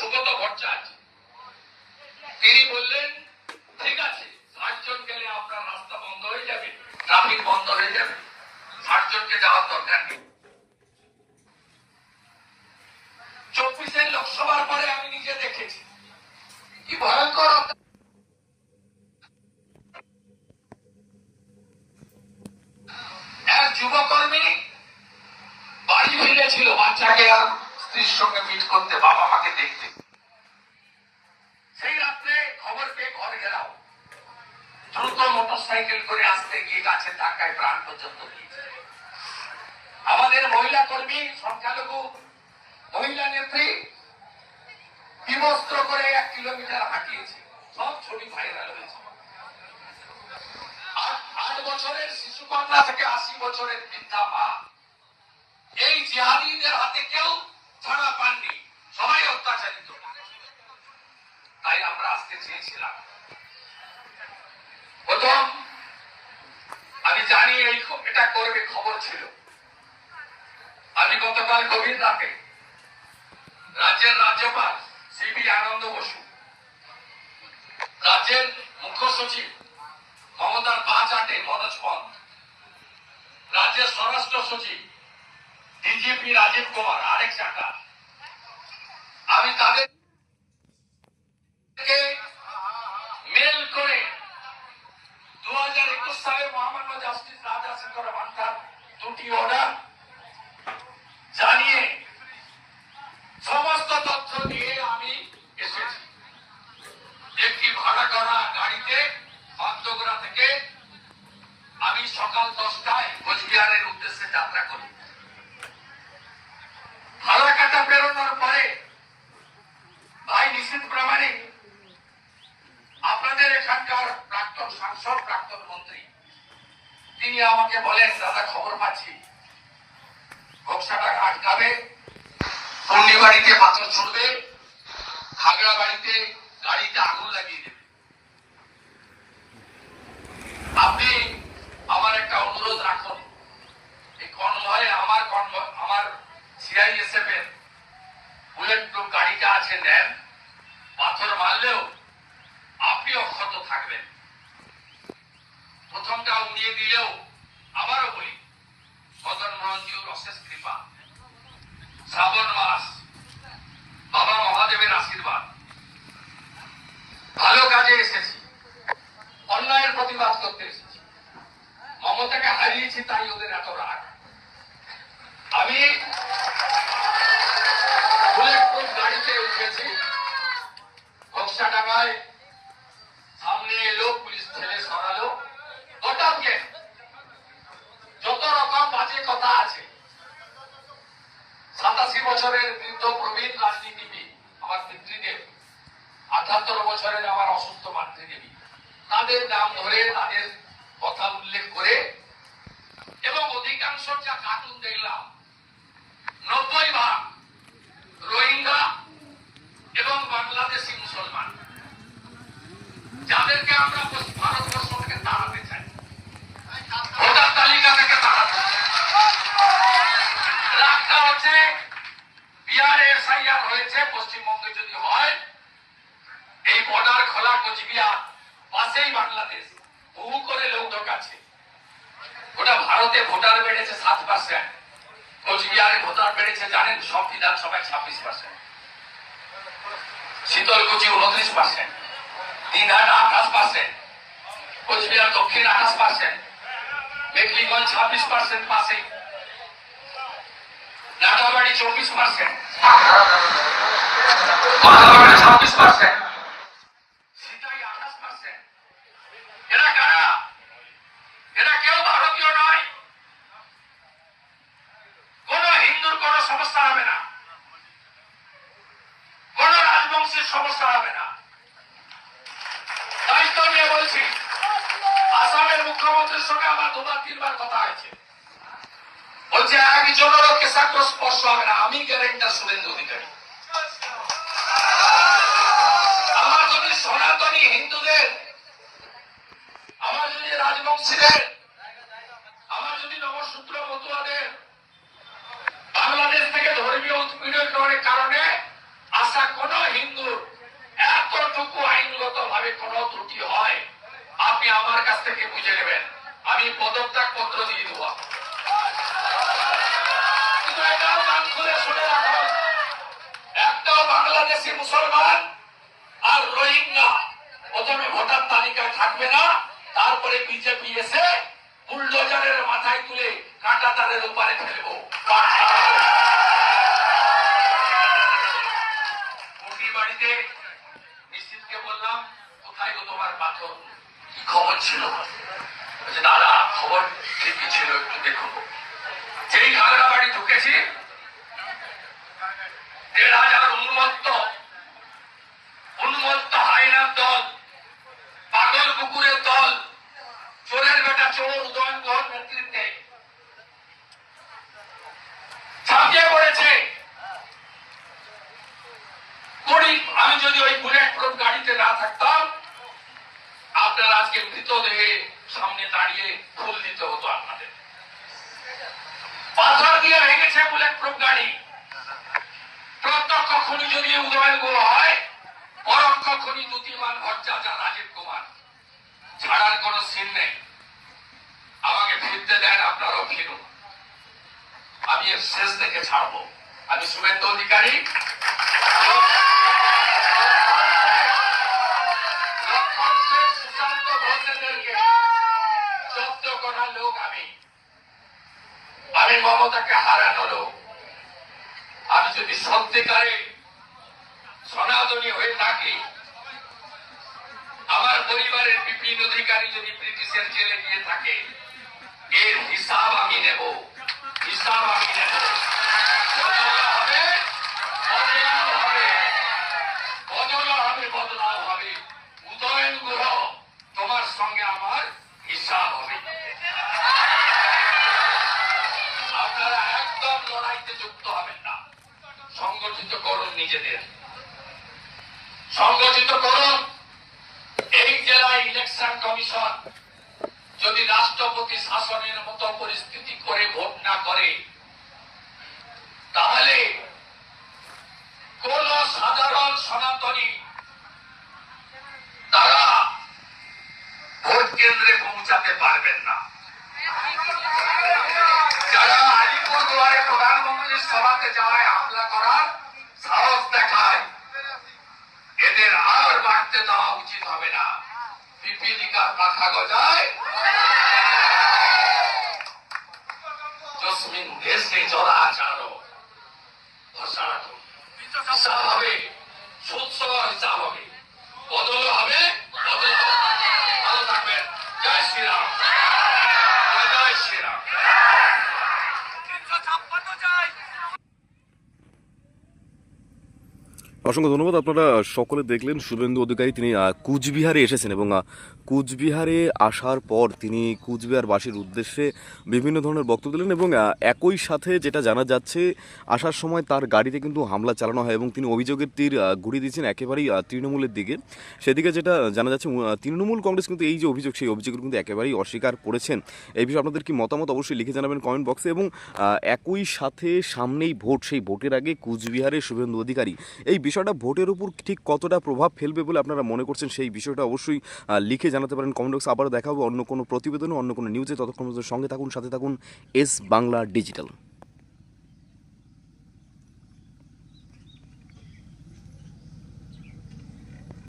সুগত ভট্টাচার্য। তিনি বললেন, ঠিক আছে ষাটজন গেলে আপনার রাস্তা বন্ধ হয়ে যাবে ট্রাফিক বন্ধ হয়ে যাবে। ষাটজনকে যাওয়ার দরকার নেই। চব্বিশের লোকসভার পরে আমি নিজে দেখেছি। কি ভয়ঙ্কর। এক যুবকর্মী বাড়ি ফিরেছিল বাচ্চাকে আর স্ত্রীর সঙ্গে মিট করতে বাবা মাকে দেখতে। সেই রাত্রে খবর পেয়ে ঘরে গেলাম। দ্রুত মোটর সাইকেল করে আসতে গিয়ে গাছের ধাক্কায় প্রাণ পর্যন্ত আমাদের মহিলা কর্মী, সংখ্যালঘু, মহিলা নেত্রী, বিবস্ত্র করে এক কিলোমিটার হাঁটিয়েছে। সব ছবি ভাইরাল হয়েছে। আট বছরের শিশু কন্যা থেকে আশি বছরের বৃদ্ধা মা করবে খবর ছিল? আমি গতকাল গভীর রাতে রাজ্যের রাজ্যপাল সিবি আনন্দ বসু, রাজ্যের মুখ্য সচিব মমতার পা চাটে মনোজ পন্থ, রাজ্যের স্বরাষ্ট্র সচিব ডিজিপি রাজীব কুমার, আরেক চাকা আমি তাদের মেল করে হাজার একুশ সালে মহামান্য জাস্টিস রাজা শেখর মান্টার দুটি অর্ডার জানিয়ে সমস্ত তথ্য দিয়ে আমি এসেছি। একটি ভাড়া করা গাড়িতে বাগডোগরা থেকে আমি সকাল দশটায় কোচবিহারের উদ্দেশ্যে যাত্রা করি। ফালাকাটা বেরোনোর পরে ভাই নিশ্চিত প্রামাণিক, আপনাদের এখানকার প্রাক্তন সাংসদ প্রাক্তন মন্ত্রী। তিনি আমাকে বলেন, দাদা, খবর পাচ্ছি। আটকাবে পাথর ছুড়বে, খাগড়া বাড়িতে গাড়িতে আগুন লাগিয়ে দেবে। আপনি আমার একটা অনুরোধ রাখুন। এই কনভয়ে আমার কনভয় আমার সিআইএসএফ এর বুলেট প্রুফ গাড়িটা আছে, নেন। পাথর মারলেও আপনি অক্ষত থাকবেন। প্রথমটা উড়িয়ে দিলেও আবারও বলি মদন মোহনজিউর অশেষ কৃপা। শ্রাবণ মাস, বাবা মহাদেবের আশীর্বাদ। ভালো কাজে এসেছি। বছরের বৃদ্ধ প্রবীণ রাজনীতিবিদ, আমার পিতৃদেব আঠাত্তর বছরের আমার অসুস্থ মাতৃদেবী। তাদের নাম ধরে, তাদের কথা উল্লেখ করে, এবং অধিকাংশ যা কার্টুন দেখলাম নব্বই ভাগ রোহিঙ্গা এবং বাংলাদেশি মুসলমান যাদেরকে আমরা পশ্চিম ভারতবর্ষ থেকে তাড়াতে চাই ভোটার তালিকা থেকে তাড়াতে চাই রাগটা হচ্ছে বিহারে এসআইআর হয়েছে পশ্চিমবঙ্গে যদি হয় এই বর্ডার খোলা কোচবিহার পাশেই বাংলাদেশ বহু করে লোক ঢোকাচ্ছে ওটা ভারতে ভোটার বেড়েছে সাত পার্সেন্ট কোচবিহারে ভোটার বেড়েছে, জানেন, সব বিধানসভায় ছাব্বিশ পার্সেন্ট শীতলকুচি উনত্রিশ পার্সেন্ট দিনহাট আঠাশ পার্সেন্ট কোচবিহার দক্ষিণ আঠাশ পার্সেন্ট মেঘলিগঞ্জ ছাব্বিশ পার্সেন্ট পাশে। নাটাবাড়ি চব্বিশ পার্সেন্ট ছাব্বিশ পার্সেন্ট সিতাই আঠাশ পার্সেন্ট এরা কারা এরা কেউ ভারতীয় নয় কোন হিন্দুর কোন সমস্যা হবে না কোন রাজবংশের সমস্যা হবে না দায়িত্ব নিয়ে বলছি মুখ্যমন্ত্রীর সঙ্গে আমার দুবার তিনবার কথা হয়েছে একজনেরও কেশাগ্র স্পর্শ হবে না। আমি গ্যারেন্টার শুভেন্দু অধিকারী। আমার যদি সনাতনী হিন্দুদের, আমার যদি রাজবংশীদের, আমার যদি নবসূত্র মতুয়াদের বাংলাদেশ থেকে ধর্মীয় উৎপীড়নের কারণে আসা কোন হিন্দুর এতটুকু আইনগত ভাবে কোন ত্রুটি হয়, আপনি আমার কাছ থেকে বুঝে নেবেন। আমি পদত্যাগ পত্র দিয়ে দেবো বাংলাদেশি মুসলমান আর রোহিঙ্গা। প্রথমে ভোটার তালিকায় থাকবে না, তারপরে বিজেপি এসে বুলডোজারের মাথায় তুলে কাঁটা তারের উপরে ফেলব ছিল? দাদা, খবর ঠিকই ছিল, একটু দেখো যেই ঘাগরা বাড়ি ঢুকেছি দেড় হাজার উন্মত্ত উন্মত্ত আমি যদি ওই বুলেট প্রুফ গাড়িতে না থাকতাম, আপনার আজকে মৃতদেহে সামনে দাঁড়িয়ে ফুল দিতে হতো আপনাদের। পাথর দিয়ে ভেঙেছে বুলেট প্রুফ গাড়ি। যদি উদয়ন গুহ হয় পরোক্ষ খুনি দুতিমান ভট্টাচার্য রাজীব কুমার। ছাড়ার কোন সিন নেই। আমাকে ফিরতে দেন আপনারাও ফিরুন আমি এর শেষ দেখে ছাড়বো। আমি শুভেন্দু অধিকারী। আমি মমতাকে হারানো লোক। আমি যদি সত্যিকারে সনাতনী হয়ে থাকি। আমার পরিবারের বিপিন অধিকারী যদি ব্রিটিশের জেলে গিয়ে থাকে, এর হিসাব আমি নেব। হিসাব আমি নেব। উদয়ন তোমার সঙ্গে আমার হবে। আপনারা একদম যুক্ত না। করুন নিজেদের। সংগঠিত করুন এই জেলায় ইলেকশন কমিশন যদি রাষ্ট্রপতি শাসনের মতো পরিস্থিতি করে ভোট না করে, তাহলে কোন সাধারণ সনাতনী তারা ভোট কেন্দ্রে পৌঁছাতে পারবেন না। যারা আলিপুর দুয়ারে প্রধানমন্ত্রীর সভাতে যাওয়ায় হামলা করার সাহস দেখায় বাড়তে দেওয়া উচিত হবে না। পিপিলিকার পাখা গজায়। জসমিন দেশে হবে হবে। বদল হবে বদল হবে। ভালো থাকবেন। জয় শ্রীরাম জয় জয় শ্রীরাম অসংখ্য ধন্যবাদ। আপনারা সকলে দেখলেন শুভেন্দু অধিকারী, তিনি কুচবিহারে এসেছেন এবং কুচবিহারে আসার পর তিনি কুচবিহারবাসীর উদ্দেশ্যে বিভিন্ন ধরনের বক্তব্য দিলেন এবং একই সাথে যেটা জানা যাচ্ছে, আসার সময় তার গাড়িতে কিন্তু হামলা চালানো হয় এবং তিনি অভিযোগের তীর ঘুরিয়ে দিয়েছেন একেবারেই তৃণমূলের দিকে। সেদিকে যেটা জানা যাচ্ছে তৃণমূল কংগ্রেস কিন্তু এই যে অভিযোগ, সেই অভিযোগের কিন্তু একেবারেই অস্বীকার করেছেন। এই বিষয়ে আপনাদের কি মতামত অবশ্যই লিখে জানাবেন কমেন্ট বক্সে এবং একই সাথে সামনেই ভোট, সেই ভোটের আগে কুচবিহারে শুভেন্দু অধিকারী, এই বিষয়টা ভোটের উপর ঠিক কতটা প্রভাব ফেলবে বলে আপনারা মনে করছেন সেই বিষয়টা অবশ্যই লিখে জানাতে পারেন কমেন্ট বক্সে আবারও দেখাবো অন্য কোনো প্রতিবেদনে অন্য কোনো নিউজে ততক্ষণ সঙ্গে থাকুন, সাথে থাকুন এস বাংলা ডিজিটাল